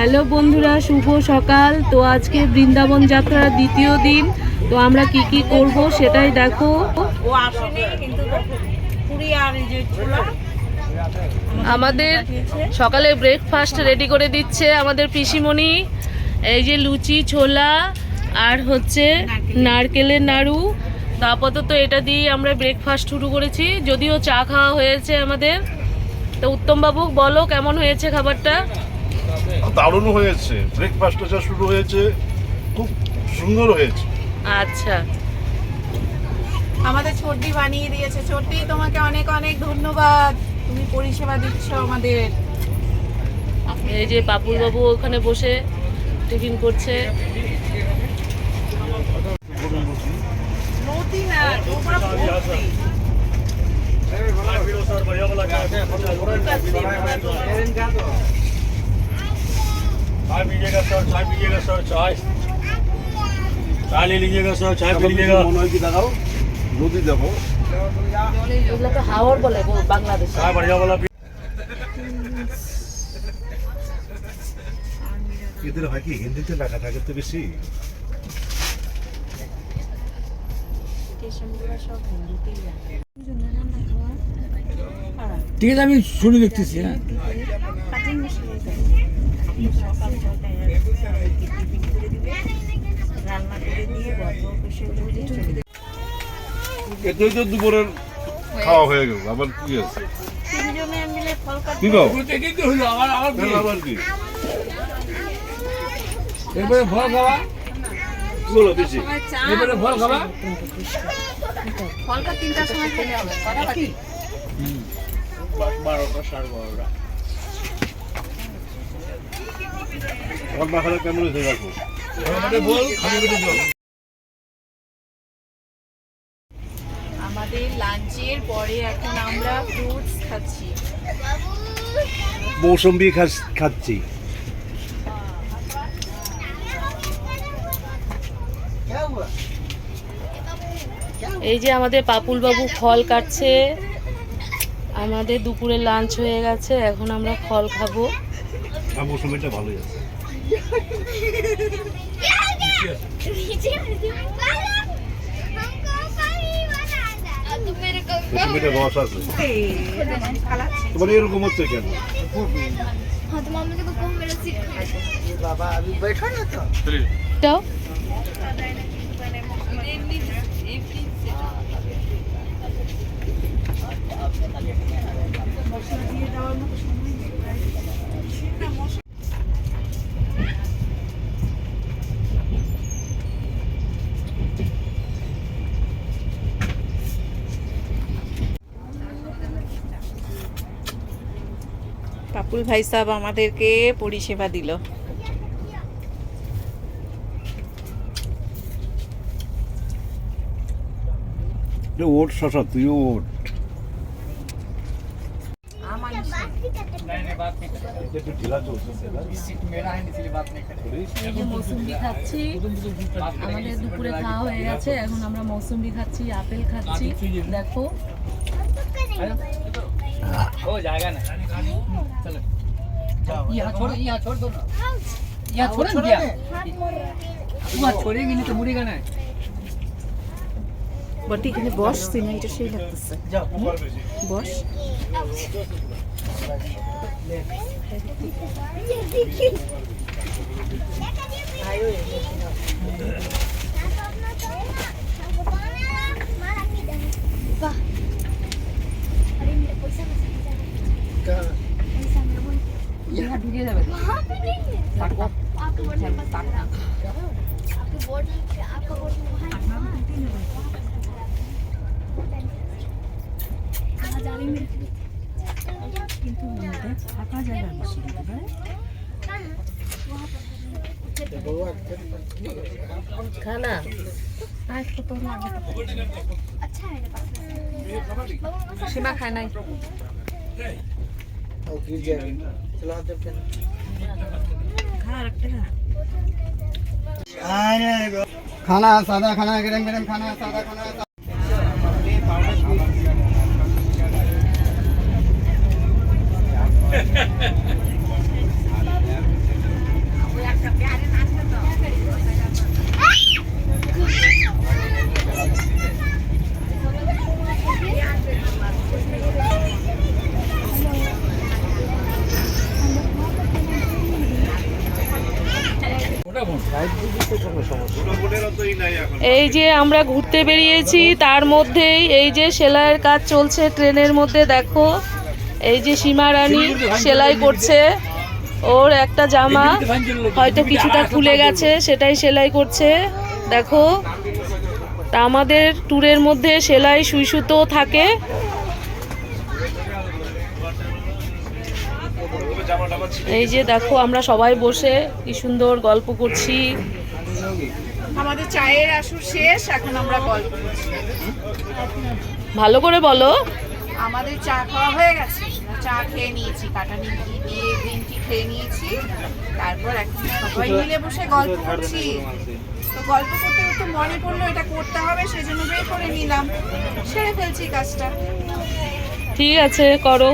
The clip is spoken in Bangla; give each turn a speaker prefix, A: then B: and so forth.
A: হ্যালো বন্ধুরা শুভ সকাল। তো আজকে বৃন্দাবন যাত্রার দ্বিতীয় দিন। তো আমরা কি কি করব সেটাই দেখো।
B: ও আসেনি কিন্তু পুরি আর এই যে ছোলা
A: আমাদের সকালে ব্রেকফাস্ট রেডি করে দিচ্ছে আমাদের পিসিমণি। এই যে লুচি ছোলা আর হচ্ছে নারকেলের নাড়ু। তো আপাতত এটা দিয়ে আমরা ব্রেকফাস্ট শুরু করেছি। যদিও চা খাওয়া হয়েছে আমাদের। তো উত্তমবাবু বলো কেমন হয়েছে খাবারটা?
C: দারুণ হয়েছে। ব্রেকফাস্টটা যা শুরু হয়েছে খুব সুন্দর হয়েছে।
A: আচ্ছা।
B: আমাদের ছোটদি বানিয়ে দিয়েছে। ছোটদি তোমাকে অনেক অনেক ধন্যবাদ। তুমি পরিষেবা দিচ্ছ আমাদের।
A: এই যে পাপুল বাবু ওখানে বসে টিফিন করছে।
B: না।
D: चाय पीजिएगा सर चाय पीजिएगा सर चाय चाय ले लीजिएगा सर चाय पी लीजिएगा
C: মনে হয় কি দেখাও নদী দেখো
A: এগুলো তো হাওর বলে গো বাংলাদেশে
D: चाय बढ़िया वाला पी
C: এদের হয় কি হিন্দিতে লেখা থাকে তো বেশি
E: ঠিক আছে আমি শুনে দেখতেছি হ্যাঁ
C: সকাল ছটায় টিফিন হয়ে গেল আবার কি
E: হ্যাঁ, আবার কি? এবারে ফল খাওয়া
D: বারোটা সাড়ে বারোটা।
C: আমার মাখাটা কেমন হয়েছে
E: জল।
B: আমাদের লাঞ্চের পরে এখন আমরা ফ্রুটস খাচ্ছি।
C: মৌসম্বি খাচ্ছি।
A: এই যে আমাদের পাপুল বাবু ফল কাটছে। আমাদের দুপুরে লাঞ্চ হয়ে গেছে এখন আমরা ফল খাব।
C: আর মৌসম্বিটা ভালোই আছে। মৌসম্বিটা রস আছে। তোমার এরকম হচ্ছে কেন?
F: हाँ
B: আকুল ভাই সাহ আমাদেরকে পরিষেবা দিল।
C: ওট শশা তুই ওট
A: আমাদের দুপুরে খাওয়া হয়ে গেছে এখন আমরা মৌসুম্বি খাচ্ছি আপেল খাচ্ছি। দেখো।
E: हो जाएगा ना चलो यहाँ छोड़ यहाँ छोड़ दो ना यहाँ छोड़ दिया वहाँ छोड़ेगी नहीं तो मुड़ेगा ना
B: বটি এখানে বস সিমেন্টের সেই লাগতেছে
E: जाओ
B: বস
E: यहाँ
B: কিন্তু
A: খানা
B: সীমা খায় নাই। ও কি যাবে চলো হাতে
E: खाना सादा खाना गरम गरम खाना सादा खाना
A: এই যে আমরা ঘুরতে বেরিয়েছি, তার মধ্যেই এই যে সেলাইয়ের কাজ চলছে ট্রেনের মধ্যে, দেখো। এই যে সীমা রানী সেলাই করছে। ওর একটা জামা হয়তো কিছুটা খুলে গেছে, সেটাই সেলাই করছে। দেখো, তা আমাদের ট্যুরের মধ্যে সেলাই সুই সুতো থাকে। এই যে দেখো আমরা সবাই বসে কি সুন্দর গল্প করছি।
B: আমাদের চায়ের আসর শেষ এখন আমরা গল্প করছি।
A: ভালো করে বলো।
B: আমাদের চা খাওয়া হয়ে গেছে। চা খেয়ে নিয়েছি কাটা নিমকি দিয়ে গ্রিন টি খেয়ে নিয়েছি। তারপর এখন সবাই মিলে বসে গল্প করছি। তো গল্প করতে করতে মনে পড়ল এটা করতে হবে সেজন্য বের করে নিলাম। সেরে ফেলছি কাজটা।
A: ঠিক আছে করো।